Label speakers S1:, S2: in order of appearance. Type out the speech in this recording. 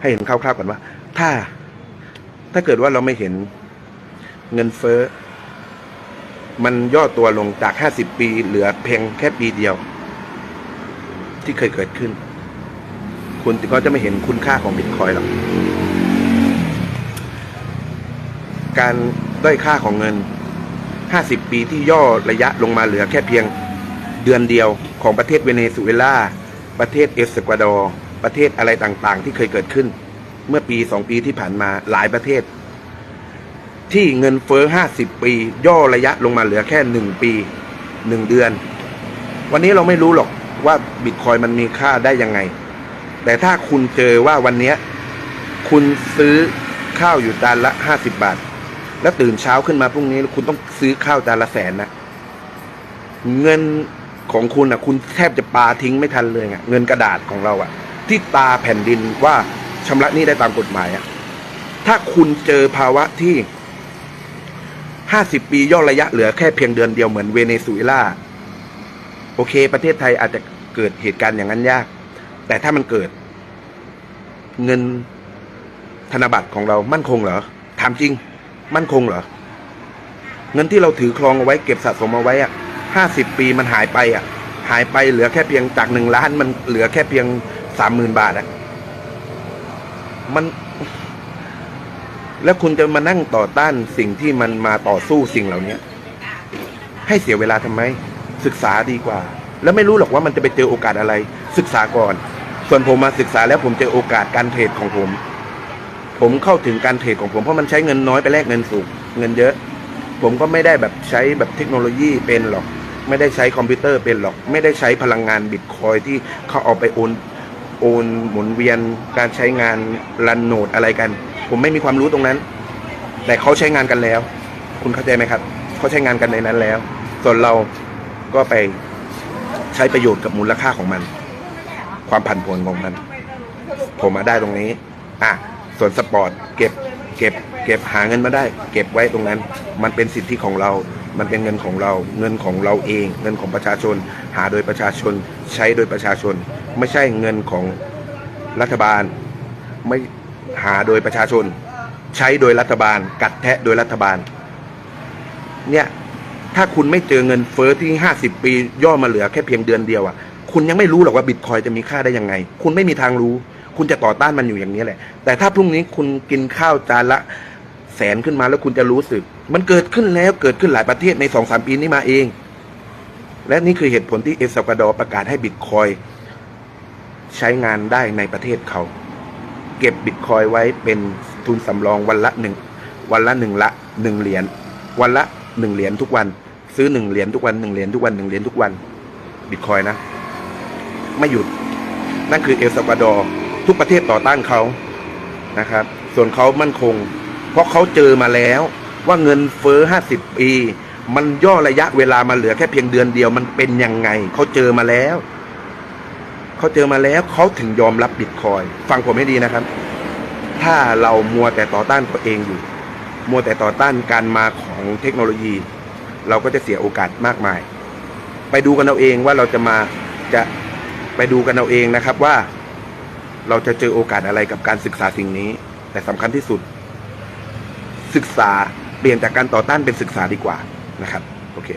S1: ให้เห็นคร่าวๆก่อนว่า ถ้า ถ้าเกิดว่าเราไม่เห็นเงินเฟ้อ มันย่อตัวลงจาก 50 ปีเหลือเพียงแค่ปีเดียว ที่เคยเกิดขึ้น คุณก็จะไม่เห็นคุณค่าของบิตคอยน์หรอก การด้อยค่าของเงิน 50 ปีที่ย่อระยะลงมาเหลือแค่เพียงเดือนเดียวของประเทศเวเนซุเอลา ประเทศเอลซัลวาดอร์ ประเทศอะไรต่างๆ ที่เคยเกิดขึ้น เมื่อปี2ปีที่ผ่านมาหลายประเทศ ที่เงินเฟ้อ50ปี ย่อระยะลงมาเหลือแค่1ปี1เดือน วันนี้เราไม่รู้หรอกว่าบิตคอยมันมีค่าได้ยังไง แต่ถ้าคุณเจอว่าวันนี้คุณซื้อข้าวอยู่จานละ50บบาท แล้วตื่นเช้าขึ้นมาพรุ่งนี้คุณต้องซื้อข้าวจานละแสนนะเงินของคุณอะคุณแทบจะปาทิ้งไม่ทันเลยอะเงินกระดาษของเราอะ ที่ตาแผ่นดินว่าชำระหนี้ได้ตามกฎหมายอะถ้าคุณเจอภาวะที่50ปีย่อระยะเหลือแค่เพียงเดือนเดียวเหมือนเวเนซุเอลาโอเค ประเทศไทยอาจจะเกิดเหตุการณ์อย่างนั้นยาก แต่ถ้ามันเกิด เงินธนบัตรของเรามั่นคงเหรอถามจริง มั่นคงเหรอเงินที่เราถือครองเอาไว้เก็บสะสมเอาไว้อะห้าสิบปีมันหายไปอะ หายไปเหลือแค่เพียงจากหนึ่งล้านมันเหลือแค่เพียงสามหมื่นบาทอะมัน แล้วคุณจะมานั่งต่อต้านสิ่งที่มันมาต่อสู้สิ่งเหล่านี้ให้เสียเวลาทำไม ศึกษาดีกว่า แล้วไม่รู้หรอกว่ามันจะไปเจอโอกาสอะไร ศึกษาก่อน ส่วนผมมาศึกษาแล้วผมเจอโอกาสการเทรดของผม ผมเข้าถึงการเทรดของผมเพราะมันใช้เงินน้อยไปแลกเงินสูง เงินเยอะ ผมก็ไม่ได้แบบใช้แบบเทคโนโลยีเป็นหรอก ไม่ได้ใช้คอมพิวเตอร์เป็นหรอก ไม่ได้ใช้พลังงานบิตคอยที่เขาเอาไปโอนโอนหมุนเวียนการใช้งานรันโนดอะไรกัน ผมไม่มีความรู้ตรงนั้น แต่เขาใช้งานกันแล้ว คุณเข้าใจไหมครับเขาใช้งานกันในนั้นแล้ว ส่วนเราก็ไปใช้ประโยชน์กับมูลค่าของมัน ความผันผวนของมัน ผมมาได้ตรงนี้ อะส่วนสปอร์ตเก็บเก็บเก็บหาเงินมาได้ เก็บไว้ตรงนั้น มันเป็นสิทธิของเรา มันเป็นเงินของเราเงินของเราเอง เงินของประชาชน หาโดยประชาชนใช้โดยประชาชน ไม่ใช่เงินของรัฐบาล ไม่หาโดยประชาชน ใช้โดยรัฐบาล กัดแทะโดยรัฐบาล เนี่ยถ้าคุณไม่เจอเงินเฟ้อที่ 50 ปีย่อมาเหลือแค่เพียงเดือนเดียวอะคุณยังไม่รู้หรอกว่าบิตคอยจะมีค่าได้ยังไง คุณไม่มีทางรู้ คุณจะต่อต้านมันอยู่อย่างนี้แหละ แต่ถ้าพรุ่งนี้คุณกินข้าวจานละ แสนขึ้นมาแล้วคุณจะรู้สึก มันเกิดขึ้นแล้วเกิดขึ้นหลายประเทศในสองสามปีนี้มาเอง และนี่คือเหตุผลที่เอลซัลวาดอร์ประกาศให้บิตคอยใช้งานได้ในประเทศเขา เก็บบิตคอยไว้เป็นทุนสำรองวันละหนึ่งวันละหนึ่งละหนึ่งเหรียญวันละหนึ่งเหรียญทุกวัน ซื้อหนึ่งเหรียญทุกวันหนึ่งเหรียญทุกวันหนึ่งเหรียญทุกวันบิตคอยนะ ไม่หยุดนั่นคือเอลซัลวาดอร์ทุกประเทศต่อต้านเขานะครับ ส่วนเขามั่นคง ราะเขาเจอมาแล้ว ว่าเงินเฟ้อห้าสิบปี มันย่อระยะเวลามาเหลือแค่เพียงเดือนเดียวมันเป็นยังไง เขาเจอมาแล้วเขาเจอมาแล้วเขาถึงยอมรับบิตคอยฟังผมให้ดีนะครับ ถ้าเรามัวแต่ต่อต้านตัวเองอยู่ มัวแต่ต่อต้านการมาของเทคโนโลยี เราก็จะเสียโอกาสมากมาย ไปดูกันเอาเองว่าเราจะมาจะไปดูกันเอาเองนะครับว่า เราจะเจอโอกาสอะไรกับการศึกษาสิ่งนี้ แต่สำคัญที่สุด ศึกษาเปลี่ยนจากการต่อต้านเป็นศึกษาดีกว่านะครับ โอเค